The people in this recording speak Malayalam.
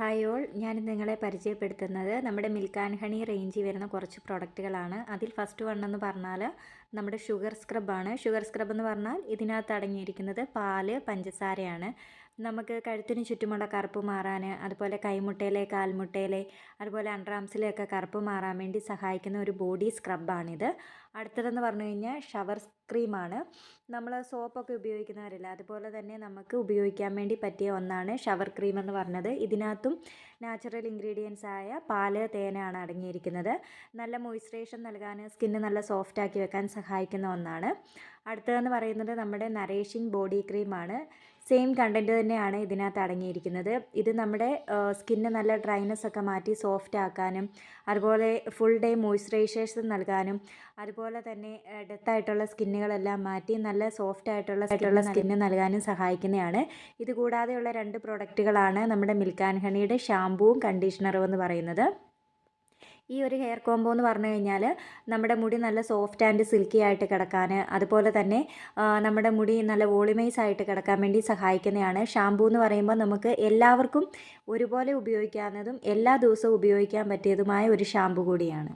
ഹായ് ഓൾ ഞാൻ നിങ്ങളെ പരിചയപ്പെടുത്തുന്നത് നമ്മുടെ മിൽക്ക് ആൻഡ് ഹണി റേഞ്ചിൽ വരുന്ന കുറച്ച് പ്രോഡക്റ്റുകളാണ്. അതിൽ ഫസ്റ്റ് വൺ എന്ന് പറഞ്ഞാൽ നമ്മുടെ ഷുഗർ സ്ക്രബാണ്. ഷുഗർ സ്ക്രബ് എന്ന് പറഞ്ഞാൽ ഇതിനകത്ത് അടങ്ങിയിരിക്കുന്നത് പാൽ പഞ്ചസാരയാണ്. നമുക്ക് കഴുത്തിന് ചുറ്റുമുള്ള കറുപ്പ് മാറാൻ അതുപോലെ കൈമുട്ടയിലെ കാൽമുട്ടയിലെ അതുപോലെ അണ്ടർആംസിലെയൊക്കെ കറുപ്പ് മാറാൻ വേണ്ടി സഹായിക്കുന്ന ഒരു ബോഡി സ്ക്രബാണിത്. അടുത്തതെന്ന് പറഞ്ഞു കഴിഞ്ഞാൽ ഷവർ ക്രീമാണ്. നമ്മൾ സോപ്പൊക്കെ ഉപയോഗിക്കുന്നവരില്ല. അതുപോലെ തന്നെ നമുക്ക് ഉപയോഗിക്കാൻ വേണ്ടി പറ്റിയ ഒന്നാണ് ഷവർ ക്രീം എന്ന് പറഞ്ഞത്. ഇതിനകത്തും നാച്ചുറൽ ഇൻഗ്രീഡിയൻസ് ആയ പാൽ തേനാണ് അടങ്ങിയിരിക്കുന്നത്. നല്ല മോയ്സ്ചറേഷൻ നൽകാൻ സ്കിന്ന് നല്ല സോഫ്റ്റ് ആക്കി വെക്കാൻ സഹായിക്കുന്ന ഒന്നാണ്. അടുത്തതെന്ന് പറയുന്നത് നമ്മുടെ നറേഷിംഗ് ബോഡി ക്രീമാണ്. സെയിം കണ്ടന്റ് തന്നെയാണ് ഇതിനകത്ത് അടങ്ങിയിരിക്കുന്നത്. ഇത് നമ്മുടെ സ്കിന്ന് നല്ല ഡ്രൈനെസ് ഒക്കെ മാറ്റി സോഫ്റ്റ് ആക്കാനും അതുപോലെ ഫുൾ ഡേ മോയ്സ്ചറൈസേഷൻ നൽകാനും അതുപോലെ തന്നെ ഡെത്ത് ആയിട്ടുള്ള സ്കിന്നുകളെല്ലാം മാറ്റി നല്ല സോഫ്റ്റ് ആയിട്ടുള്ള ആയിട്ടുള്ള സ്കിന്ന് നൽകാനും സഹായിക്കുന്നതാണ്. ഇത് കൂടാതെയുള്ള രണ്ട് പ്രോഡക്റ്റുകളാണ് നമ്മുടെ മിൽക്ക് ആൻഡ് ഹണിയുടെ ഷാമ്പുവും കണ്ടീഷണറും എന്ന് പറയുന്നത്. ഈ ഒരു ഹെയർ കോംബോ എന്ന് പറഞ്ഞു കഴിഞ്ഞാൽ നമ്മുടെ മുടി നല്ല സോഫ്റ്റ് ആൻഡ് സിൽക്കി ആയിട്ട് കിടക്കാൻ അതുപോലെ തന്നെ നമ്മുടെ മുടി നല്ല വോളിമൈസ് ആയിട്ട് കിടക്കാൻ വേണ്ടി സഹായിക്കുന്നതാണ്. ഷാമ്പൂ എന്ന് പറയുമ്പോൾ നമുക്ക് എല്ലാവർക്കും ഒരുപോലെ ഉപയോഗിക്കാവുന്നതും എല്ലാ ദിവസവും ഉപയോഗിക്കാൻ പറ്റിയതുമായ ഒരു ഷാമ്പു കൂടിയാണ്.